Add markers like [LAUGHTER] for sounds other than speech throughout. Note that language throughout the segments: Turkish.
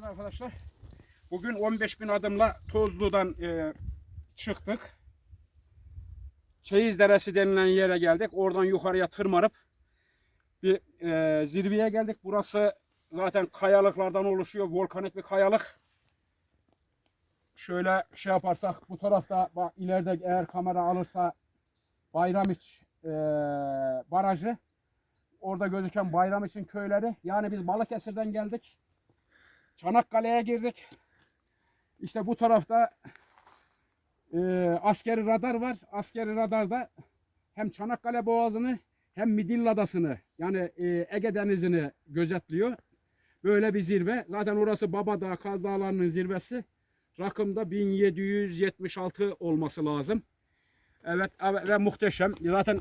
Evet arkadaşlar. Bugün 15 bin adımla Tozlu'dan e, çıktık. Çeyiz Deresi denilen yere geldik. Oradan yukarıya tırmanıp bir e, zirveye geldik. Burası zaten kayalıklardan oluşuyor. Volkanik bir kayalık. Şöyle şey yaparsak bu tarafta bak ileride eğer kamera alırsa Bayramiç e, barajı. Orada gözüken Bayramiç'in köyleri. Yani biz Balıkesir'den geldik. Çanakkale'ye girdik. İşte bu tarafta e, askeri radar var. Askeri radarda hem Çanakkale Boğazı'nı hem Midilli Adası'nı yani e, Ege Denizi'ni gözetliyor. Böyle bir zirve. Zaten orası Baba Dağı, Kaz Dağları'nın zirvesi. Rakımda 1776 olması lazım. Evet ve muhteşem. Zaten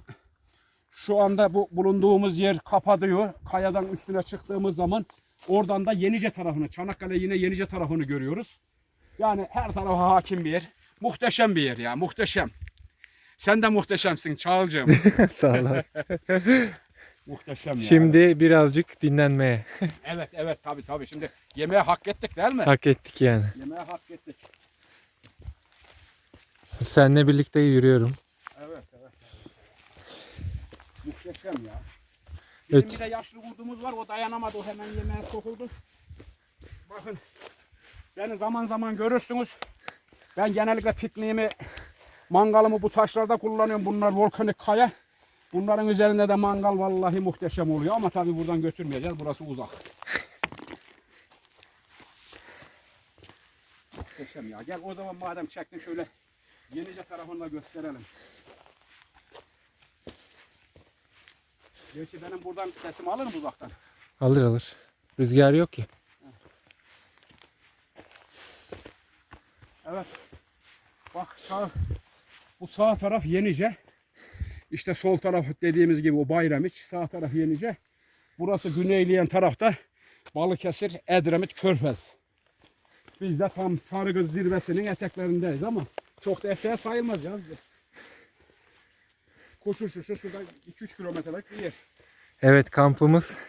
şu anda bu bulunduğumuz yer kapatıyor. Kayadan üstüne çıktığımız zaman oradan da Yenice tarafını, Çanakkale yine Yenice tarafını görüyoruz. Yani her tarafa hakim bir yer. Muhteşem bir yer ya, muhteşem. Sen de muhteşemsin Çağılcığım. [LAUGHS] Sağ ol [LAUGHS] muhteşem ya. Şimdi birazcık dinlenmeye [LAUGHS] Evet evet tabii tabii. Şimdi yemeğe hak ettik değil mi? hak ettik yani. Yemeğe hak ettik. Seninle birlikte yürüyorum. Muhteşem ya. Bizim Evet. bir de yaşlı kurdumuz var. O dayanamadı. O hemen yemeğe sokuldu. Bakın. Beni zaman zaman görürsünüz. Ben genellikle pikniğimi, mangalımı bu taşlarda kullanıyorum. Bunlar volkanik kaya. Bunların üzerinde de mangal vallahi muhteşem oluyor. Ama tabii buradan götürmeyeceğiz. Burası uzak. Muhteşem ya. Gel o zaman madem çektin şöyle Yenice tarafını da gösterelim. Gerçi benim buradan sesimi alır mı uzaktan? Alır alır. Rüzgar yok ki. Evet. Bak sağ, bu sağ taraf Yenice. İşte sol taraf dediğimiz gibi o Bayramiç. Sağ taraf Yenice. Burası güneyleyen tarafta Balıkesir, Edremit, Körfez. Biz de tam Sarıgız zirvesinin eteklerindeyiz ama çok da eteğe sayılmaz ya. Koşu şu şu şurada 2-3 kilometrelik bir yer. Evet kampımız.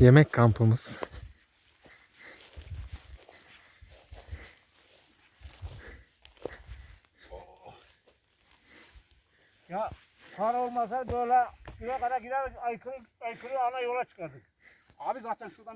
Yemek kampımız. Ya kar olmasa böyle şuraya kadar gider aykırı, aykırı ana yola çıkardık. Abi zaten şuradan